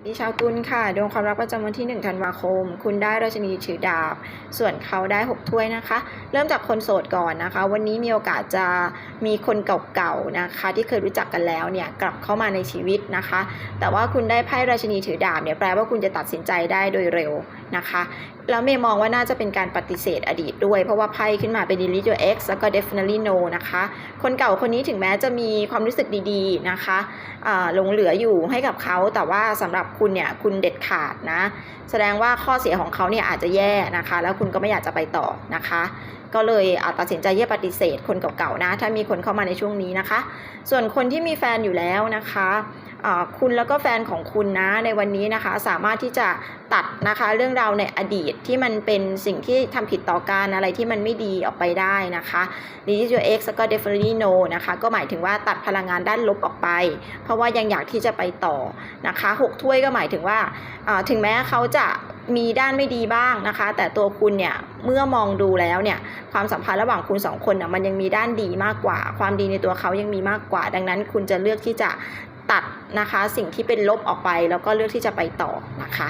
สวัสดีชาวตุลค่ะดวงความรักประจำวันที่ 1 ธันวาคม คุณได้ราชินีถือดาบ ส่วนเขาได้ 6 ถ้วยนะคะ เริ่มจากคนโสดก่อนนะคะ วันนี้มีโอกาสจะมีคนเก่าๆนะคะ ที่เคยรู้จักกันแล้วเนี่ยกลับเข้ามาในชีวิตนะคะ แต่ว่าคุณได้ไพ่ราชินีถือดาบเนี่ยแปลว่าคุณจะตัดสินใจได้โดยเร็วนะคะแล้วเมย์มองว่าน่าจะเป็นการปฏิเสธอดีตด้วย เพราะว่าไพ่ขึ้นมาเป็น delete your ex แล้วก็ definitely no นะคะ คนเก่าคนนี้ถึงแม้จะมีความรู้สึกดีๆนะคะอ่าหลงเหลืออยู่ให้กับเขาแต่ว่าสำหรับคุณเนี่ยคุณเด็ดขาดนะ แสดงว่าข้อเสียของเขาเนี่ยอาจจะแย่นะคะ แล้วคุณก็ไม่อยากจะไปต่อนะคะ ก็เลยตัดสินใจที่จะปฏิเสธคนเก่าๆนะ ถ้ามีคนเข้ามาในช่วงนี้นะคะ ส่วนคนที่มีแฟนอยู่แล้วนะคะ คุณแล้วก็แฟนของคุณนะในวันนี้นะคะ สามารถที่จะตัดนะคะเรื่องราวในอดีตที่มันเป็นสิ่งที่ทำผิดต่อการอะไรที่มันไม่ดีออกไปได้นะคะ d e l e t your ex แล้วก็ definitely no นะคะก็หมายถึงว่าตัดพลังงานด้านลบออกไป เพราะว่ายังอยากที่จะไปต่อนะคะหกถ้วยก็หมายถึงว่าถึงแม้เขาจะมีด้านไม่ดีบ้างนะคะ แต่ตัวคุณเนี่ยเมื่อมองดูแล้วเนี่ยความสัมพันธ์ระหว่างคุณสองคนน่ะมันยังมีด้านดีมากกว่า ความดีในตัวเขายังมีมากกว่า ดังนั้นคุณจะเลือกที่จะ ตัดนะคะ สิ่งที่เป็นลบออกไปแล้วก็เลือกที่จะไปต่อนะคะ